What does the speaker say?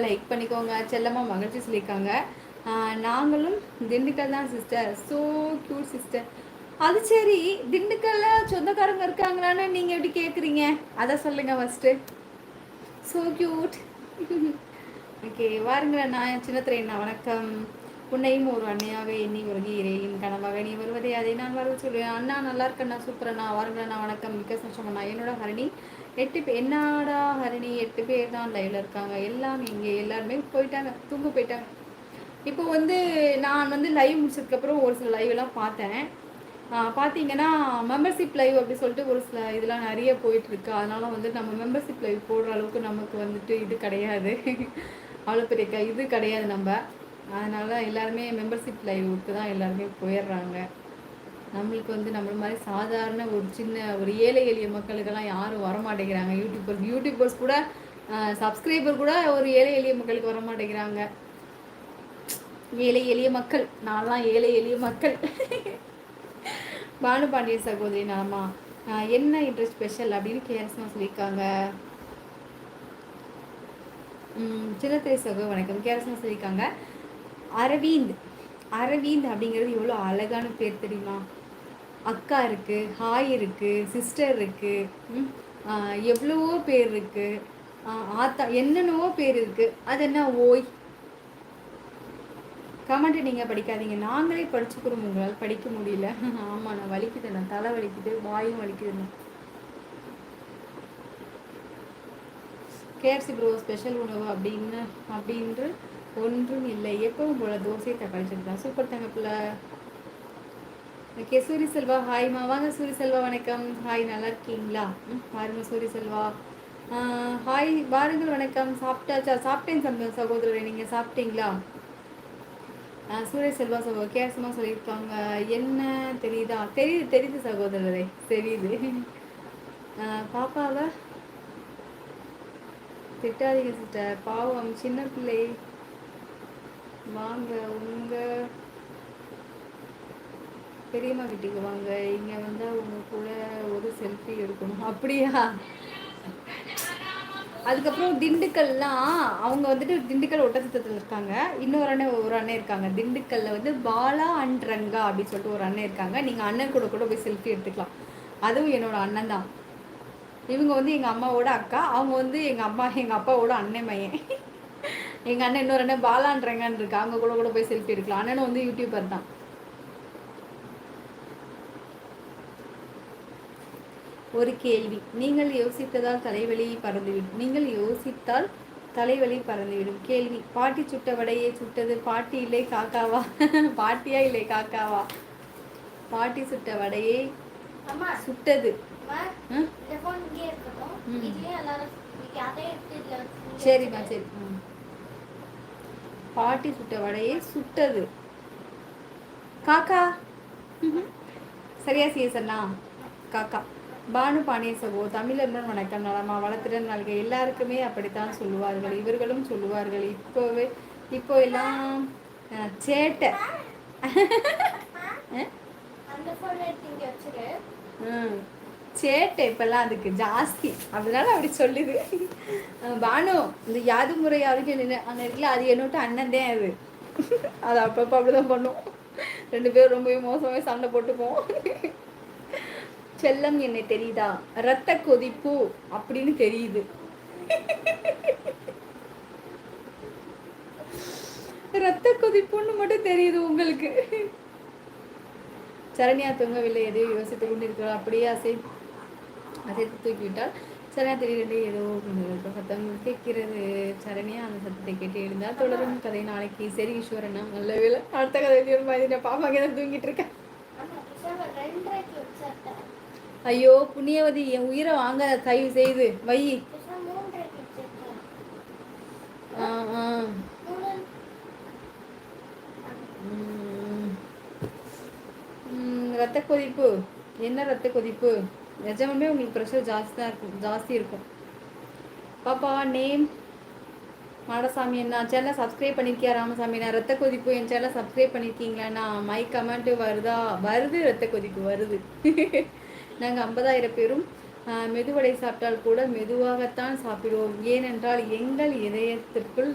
Like பண்ணிக்கோங்க செல்லமாக மகிழ்ச்சி சொல்லியிருக்காங்க. நாங்களும் திண்டுக்கல் தான் சிஸ்டர் ஸோ க்யூட் சிஸ்டர் அது சரி திண்டுக்கல்ல சொந்தக்காரங்க இருக்காங்களான்னு நீங்கள் எப்படி கேட்குறீங்க அதை சொல்லுங்கள் ஃபஸ்ட்டு ஸோ க்யூட் ஓகே வாருங்களேன் நான் சின்ன வணக்கம். உன்னையும் ஒரு அன்னையாக எண்ணி வருகிறேன். கனவாக நீ வருவதே அதை நான் வரவு சொல்லுவேன் அண்ணா நல்லா இருக்கண்ணா சூப்பரண்ணா வாருங்களேண்ணா வணக்கம். மிக்க சந்தோஷம் என்னோட ஹரணி எட்டு பேர் என்னடா ஹரணி எட்டு பேர் தான் லைவ்ல இருக்காங்க. எல்லாம் இங்கே எல்லாருமே போயிட்டாங்க. தூங்க போயிட்டாங்க. இப்போ வந்து நான் வந்து லைவ் முடிச்சதுக்கப்புறம் ஒரு சில லைவ்லாம் பார்த்தேன். பார்த்தீங்கன்னா மெம்பர்ஷிப் லைவ் அப்படி சொல்லிட்டு ஒரு சில இதெல்லாம் நிறைய போயிட்டுருக்கு அதனால வந்து நம்ம மெம்பர்ஷிப் லைவ் போடுற அளவுக்கு நமக்கு வந்துட்டு இது கிடையாது. அவ்வளோ பெரிய இது கிடையாது நம்ம. அதனால எல்லாருமே மெம்பர்ஷிப் லைவுக்கு தான் எல்லாருமே போயிடுறாங்க. நம்மளுக்கு வந்து நம்மள மாதிரி சாதாரண ஒரு சின்ன ஒரு ஏழை எளிய மக்களுக்கெல்லாம் யாரும் வர மாட்டேங்கிறாங்க யூடியூபர்ஸ் யூடியூபர்ஸ் கூட சப்ஸ்கிரைபர் கூட ஒரு ஏழை எளிய மக்களுக்கு வர மாட்டேங்கிறாங்க ஏழை எளிய மக்கள். நான்லாம் ஏழை எளிய மக்கள். பானுபாண்டிய சகோதரி நாமா என்ன இன்ட்ரெஸ்ட் ஸ்பெஷல் அப்படின்னு கேரஸ்மா சொல்லியிருக்காங்க. சின்னத்திரை சகோ வணக்கம். கேரஸ்மா சொல்லியிருக்காங்க. அரவிந்த். அரவிந்த் அப்படிங்கிறது எவ்வளோ அழகான பேர் தெரியுமா? அக்கா இருக்குது ஹாய் இருக்குது சிஸ்டர் இருக்குது எவ்வளவோ பேர் இருக்குது ஆத்தா என்னென்னவோ பேர் இருக்குது அது என்ன ஓய்? கமெண்ட் நீங்கள் படிக்காதீங்க. நாங்களே படிச்சுக்கிறோம் உங்களால் படிக்க முடியல. ஆமாம் நான் வலிக்குது. நான் தலை வலிக்குது வாயும் வலிக்குதுண்ணா கேஎஃப்சி ப்ரோ ஸ்பெஷல் உணவு அப்படின்னு அப்படின்ட்டு ஒன்றும் இல்லை. எப்பவும் போல தோசை தக்காளி சட்னி சூப்பர் தங்கப்பில் ஓகே சூரி செல்வா. ஹாய்மா வாங்க சூரி செல்வா. வணக்கம். ஹாய் நல்லா இருக்கீங்களா? ம் பாருங்க சூரி செல்வா. ஹாய் பாருங்கள் வணக்கம். சாப்பிட்டாச்சா? சாப்பிட்டேன் சகோதரரை. நீங்கள் சாப்பிட்டீங்களா? சூரிய செல்வா சகோ கேசமாக சொல்லியிருக்காங்க. என்ன தெரியுதா? தெரியுது தெரியுது சகோதரரை. தெரியுது. பாப்பாவை? திட்டாதீங்க சிஸ்டர் பாவம் சின்ன பிள்ளை. வாங்க உங்க பெரியம்மா வீட்டுக்கு வாங்க. இங்கே வந்தால் உங்க கூட ஒரு செல்ஃபி எடுக்கணும். அப்படியா? அதுக்கப்புறம் திண்டுக்கல்லாம் அவங்க வந்துட்டு திண்டுக்கல் ஒட்டச்சத்தத்தில் இருக்காங்க. இன்னொரு அண்ணன் ஒரு அண்ணன் இருக்காங்க. திண்டுக்கல்ல வந்து பாலா அண்ட் ரங்கா அப்படின்னு சொல்லிட்டு ஒரு அண்ணன் இருக்காங்க. நீங்கள் அண்ணன் கூட கூட போய் செல்ஃபி எடுத்துக்கலாம். அதுவும் என்னோட அண்ணன் தான். இவங்க வந்து எங்கள் அம்மாவோட அக்கா. அவங்க வந்து எங்கள் அம்மா எங்கள் அப்பாவோட அண்ணன் மையன் எங்கள் அண்ணன் இன்னொரு அண்ணன் பாலான்றங்கன்னு இருக்கா அவங்க கூட கூட போய் செல்ஃபி எடுக்கலாம். அண்ணனும் வந்து யூடியூபர் தான். ஒரு கேள்வி. நீங்கள் யோசித்ததால் தலைவலி பறந்துவிடும். நீங்கள் யோசித்தால் தலைவலி பறந்துவிடும். கேள்வி. பாட்டி சுட்ட வடையே சுட்டது பாட்டி இல்லை காக்காவா? பாட்டியா இல்லை காக்காவா? பாட்டி சுட்ட வடையே சுட்டது. சரிம்மா சரி. பாட்டி சுட்ட வடையே சுட்டது. காக்கா? சரியா சிஎஸ்ண்ணா காக்கா பானு சகோ தமிழர்கள் வணக்கம் நலமா வளர்த்துடன் நாள்கள் எல்லாருக்குமே அப்படித்தான் சொல்லுவார்கள் இவர்களும் சொல்லுவார்கள். இப்போவே இப்போ எல்லாம் சேட்டை. சேட்டை இப்பெல்லாம் அதுக்கு ஜாஸ்தி. அதனால அப்படி சொல்லுது. பானு இந்த யாது முறை யாருக்கு அங்கே இருக்குல்ல அது என்னோட அண்ணன் தான் அது. அது அப்பப்போ அப்படிதான் பண்ணும். ரெண்டு பேரும் ரொம்பவே மோசமே சண்டை போட்டுப்போம். செல்லம் என்னை தெரியுதா? ரத்த கொதிப்பு அப்படின்னு தெரியுது. ரத்த கொதிப்புன்னு மட்டும் தெரியுது உங்களுக்கு. சரண்யா தூங்கவில்லை எதையோ யோசித்துக் கொண்டிருக்கிறோம் அப்படியே அசை அசைத்து தூக்கிவிட்டால் சரண்யா திடீரென்று ஏதோ சத்தம் கேட்கிறது. சரணியாக அந்த சத்தத்தை கேட்டு எழுந்தால் தொடரும் கதை நாளைக்கு. சரி ஈஸ்வரனா நல்ல வேலை அடுத்த கதை பாப்பாங்க தான் தூங்கிட்டு இருக்கேன். ஐயோ புண்ணியவதி என் உயிரை வாங்க தயவு செய்து. வை. ரத்த கொதிப்பு. என்ன ரத்த கொதிப்பு? நிஜமே உங்களுக்கு ப்ரெஷர் ஜாஸ்தி தான் இருக்கும் ஜாஸ்தி இருக்கும். பாப்பா நேம் மாடசாமி என்ன சேனலை சப்ஸ்கிரைப் பண்ணியிருக்கியா ராமசாமி நான் ரத்த கொதிப்பு என் சேனலை சப்ஸ்கிரைப் பண்ணியிருக்கீங்களா மை கமெண்ட்டு வருதா? வருது ரத்த கொதிப்பு வருது. நாங்கள் ஐம்பதாயிரம் பேரும் மெதுவடை சாப்பிட்டால் கூட மெதுவாகத்தான் சாப்பிடுவோம். ஏனென்றால் எங்கள் இதயத்திற்குள்